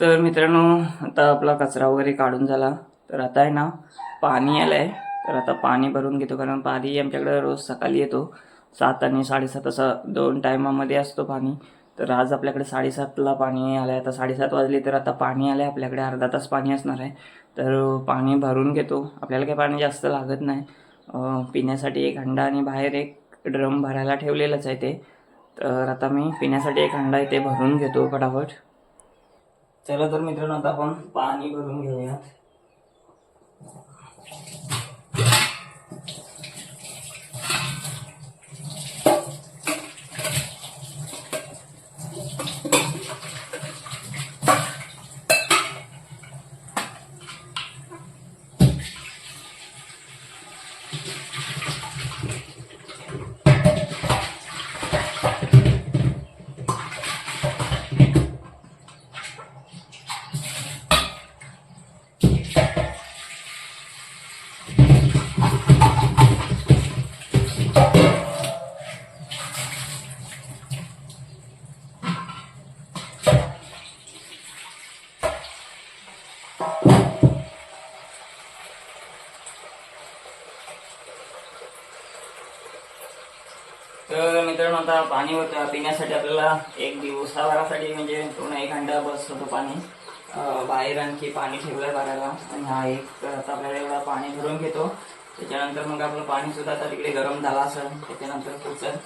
तर मित्रांनो आता आपला कचरा वगैरे काढून झाला. तर आता आहे ना पाणी आलं आहे तर आता पाणी भरून घेतो कारण पाणी आमच्याकडे रोज सकाळी येतो. सात आणि साडेसात असं दोन टायमामध्ये असतो पाणी. तर आज आपल्याकडे साडेसातला पाणी आलं आहे आता साडेसात वाजले तर आता पाणी आलं आहे आपल्याकडे. अर्धा तास पाणी असणार आहे. तर पाणी भरून घेतो. आपल्याला काही पाणी जास्त लागत नाही. पिण्यासाठी एक हंडा आणि बाहेर एक ड्रम भरायला ठेवलेलंच आहे ते. तर आता मी पिण्यासाठी एक हंडा आहे ते भरून घेतो फटाफट. चला तर मित्रांनो आता आपण पाणी भरून घेऊयात. मित्रांनो आता पाणी होतं. पिण्यासाठी आपल्याला एक दिवसाभरासाठी म्हणजे पूर्ण एक घंटा बस होतं पाणी. बाहेर आणखी पाणी ठेवलंय भरायला आणि हा एक आता आपल्याला एवढा पाणी भरून घेतो. त्याच्यानंतर मग आपलं पाणी सुद्धा आता तिकडे गरम झाला असेल. त्याच्यानंतर पुढचं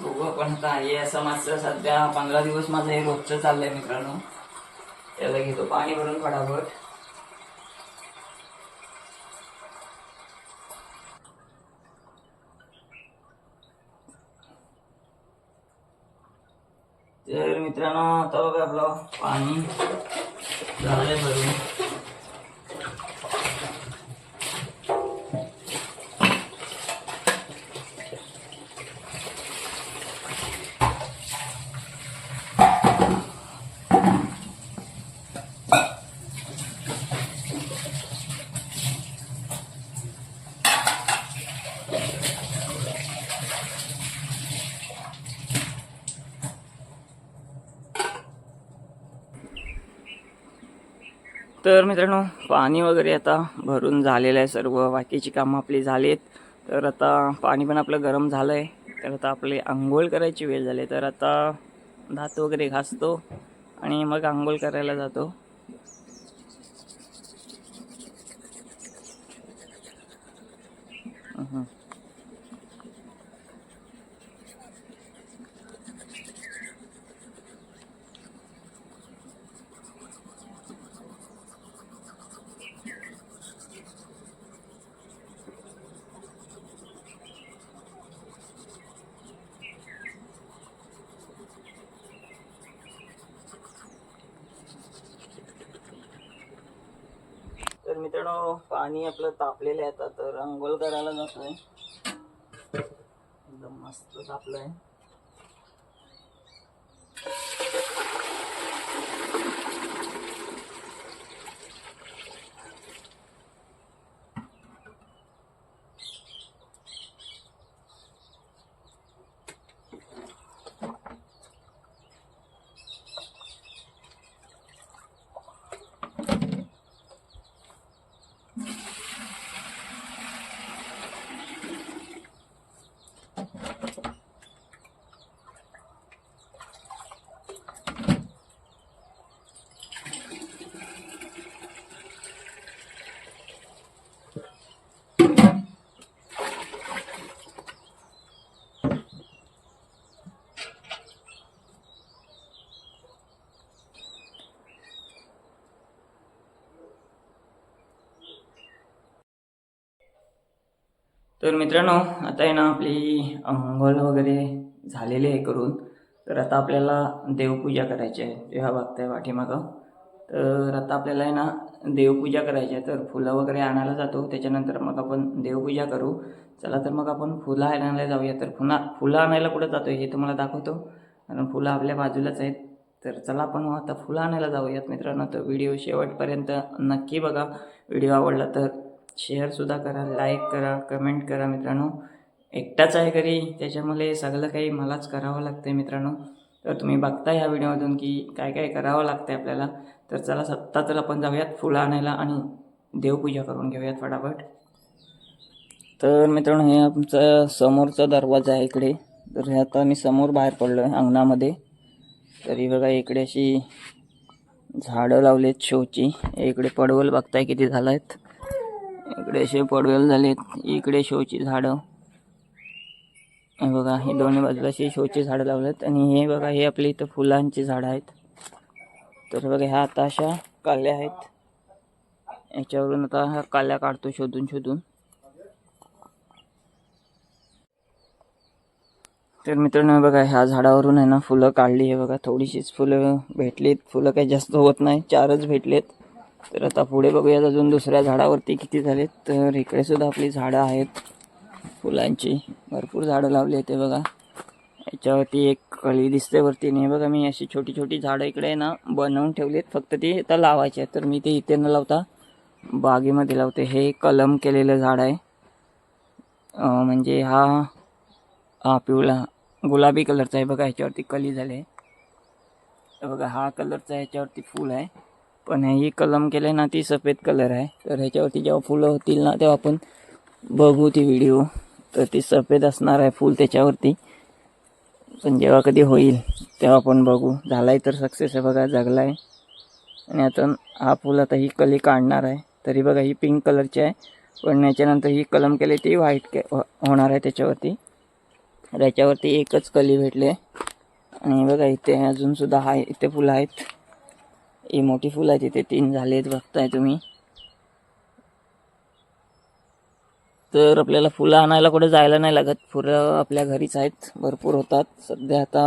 बघू आपण आता हे असं माझं सध्या पंधरा दिवस माझं हे रोजचं चाललंय मित्रांनो. त्याला घेतो पाणी भरून फटाफट. तर मित्रांनो आता बघा आपलं पाणी झालंय भरून. तर मित्रांनो पाणी वगैरे आता भरून झालेलं आहे सर्व. बाकीची कामं आपली झाली आहेत तर आता पाणी पण आपलं गरम झालं आहे तर आता आपली आंघोळ करायची वेळ झाली. तर आता दात वगैरे घासतो आणि मग आंघोळ करायला जातो. हम्म. तर मित्रांनो पाणी आपलं तापलेलं आहे आता तर अंघोळ करायला जातोय. एकदम मस्त तापलंय. तर मित्रांनो आता आहे ना आपली अंघोळ वगैरे झालेली आहे करून. तर आता आपल्याला देवपूजा करायची आहे. ते हा बघताय पाठीमागं. तर आता आपल्याला आहे ना देवपूजा करायची आहे. तर फुलं वगैरे आणायला जातो. त्याच्यानंतर मग आपण देवपूजा करू. चला तर मग आपण फुलं आणायला जाऊया. तर पुन्हा फुलं आणायला कुठं जातो हे तुम्हाला दाखवतो. कारण फुलं आपल्या बाजूलाच आहेत. तर चला आपण आता फुलं आणायला जाऊयात मित्रांनो. तर व्हिडिओ शेवटपर्यंत नक्की बघा. व्हिडिओ आवडला तर शेअरसुद्धा करा लाईक करा कमेंट करा मित्रांनो. एकटाच आहे घरी त्याच्यामुळे सगळं काही मलाच करावं लागतं मित्रांनो. तर तुम्ही बघता ह्या व्हिडिओमधून की काय काय करावं लागतं आपल्याला. तर चला सत्ता तर आपण जाऊयात फुलं आणायला आणि देवपूजा करून घेऊयात फटाफट. तर मित्रांनो हे आमचा समोरचा दरवाजा आहे इकडे. तर हे आता मी समोर बाहेर पडलो आहे अंगणामध्ये. तरी बघा इकडे अशी झाडं लावलेत शोची. इकडे पडवल बघताय किती झालं आहेत इकडे असे पडवेल झालेत इकडे शोची झाडं. हे बघा हे दोन्ही बाजूला असे शोची झाडं लावलेत आणि हे बघा हे आपले इथं फुलांची झाडं आहेत. तर बघा ह्या आता अशा काल्या आहेत. याच्यावरून आता ह्या काल्या काढतो शोधून शोधून. तर मित्रांनो बघा ह्या झाडावरून आहे ना फुलं काढली. आहे बघा थोडीशीच फुलं भेटलीत. फुलं काही जास्त होत नाही चारच भेटलेत. तर आता पुढे बघूयात अजून दुसऱ्या झाडावरती किती झालेत. तर इकडे सुद्धा आपली झाडं आहेत. फुलांची. भरपूर झाडं लावली आहेत ते बघा. याच्यावरती एक कळी दिसते वरती. नाही बघा मी अशी छोटी छोटी झाडं इकडे आहे ना बनवून ठेवलीत. फक्त ती आता लावायची आहेत. तर मी ते इथे न लावता बागेमध्ये लावते. हे कलम केलेलं झाड आहे. म्हणजे हा हा पिवळा गुलाबी कलरचा आहे. बघा ह्याच्यावरती कली झाले हे बघा हा कलरचा ह्याच्यावरती फूल आहे. पण ही कलम केलं ना ती सफेद कलर आहे. तर ह्याच्यावरती जेव्हा फुलं होतील ना तेव्हा आपण बघू ती व्हिडिओ तर ती सफेद असणार आहे फूल त्याच्यावरती. पण जेव्हा कधी होईल तेव्हा आपण बघू. झालाय तर सक्सेस आहे बघा जगला आहे आणि आता हा फूल आता ही कली काढणार आहे. तरी बघा ही पिंक कलरची आहे. पण याच्यानंतर ही कलम केली ती व्हाईट के हो, होणार आहे त्याच्यावरती. तर याच्यावरती एकच कली भेटले आणि बघा इथे अजूनसुद्धा आहे इथे फुलं आहेत. ही मोठी फुलं आहेत इथे तीन झालेत बघताय तुम्ही. तर आपल्याला फुलं आणायला कुठे जायला नाही लागत. फुलं आपल्या घरीच आहेत भरपूर होतात. सध्या आता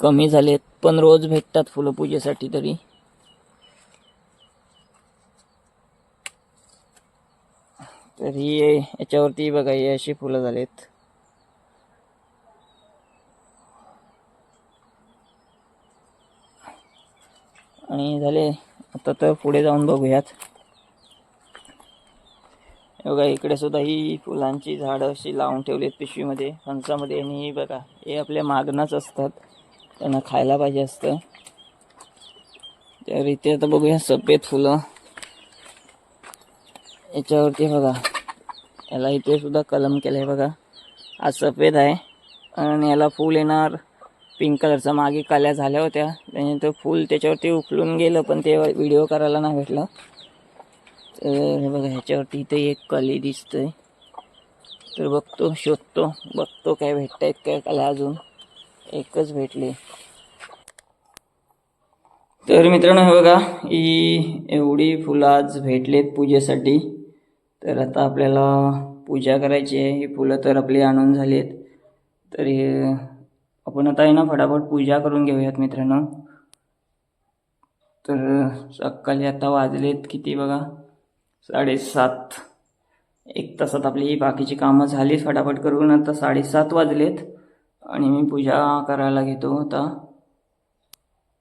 कमी झालेत पण रोज भेटतात फुलं पूजेसाठी तरी. तर ही याच्यावरती बघा ही अशी फुलं झालेत. आणि झाले आता तर पुढे जाऊन बघूयात. बघा इकडे सुद्धा ही फुलांची झाडं अशी लावून ठेवली आहेत पिशवीमध्ये फणसामध्ये. आणि ही बघा हे आपल्या मागणंच असतात. त्यांना खायला पाहिजे असतं. तर इथे आता बघूया सफेद फुलं. याच्यावरती बघा याला इथे सुद्धा कलम केलं आहे बघा. हा सफेद आहे. आणि याला फूल येणार. पिंक कलरचा मागे काल्या झाल्या होत्या. त्यानंतर फूल त्याच्यावरती उकलून गेलं पण ते व्हिडिओ करायला नाही भेटलं. तर हे बघा ह्याच्यावरती इथे एक कली दिसतंय. तर बघतो शोधतो बघतो काय भेटत आहेत काय कला अजून. एकच भेटले. तर मित्रांनो हे बघा ही एवढी फुलं आज भेटलेत पूजेसाठी. तर आता आपल्याला पूजा करायची आहे. ही फुलं तर आपली आणून झाली आहेत तर आपण आता आहे ना फटाफट पूजा करून घेऊयात मित्रांनो. तर सकाळी आता वाजलेत किती बघा? साडेसात. एक तासात आपली ही बाकीची कामं झालीच फटाफट करून आता साडेसात वाजलेत आणि मी पूजा करायला घेतो आता.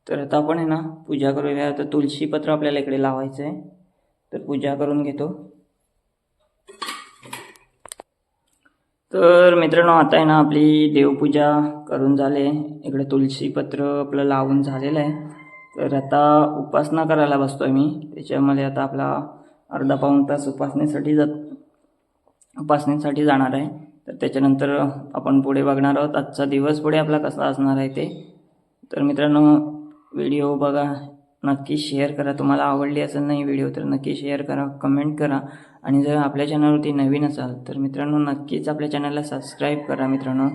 तर आता आपण आहे ना पूजा करूया. आता तुळशीपत्र आपल्याला इकडे लावायचं आहे तर पूजा करून घेतो. तर मित्रांनो आता आहे ना आपली देवपूजा करून झाले. इकडे तुळशीपत्र आपलं लावून झालेलं आहे. तर आता उपासना करायला बसतो आहे मी. त्याच्यामध्ये आता आपला अर्धा पाऊण तास उपासनेसाठी जात उपासनेसाठी जाणार आहे. तर त्याच्यानंतर आपण पुढे बघणार आहोत. आजचा दिवस पुढे आपला कसा असणार आहे ते. तर मित्रांनो व्हिडिओ बघा. नक्की शेअर करा. तुम्हाला आवडली असेल नाही व्हिडिओ तर नक्की शेअर करा कमेंट करा. आणि जर आपल्या चॅनलवरती नवीन असाल तर मित्रांनो नक्कीच आपल्या चॅनलला सबस्क्राईब करा मित्रांनो.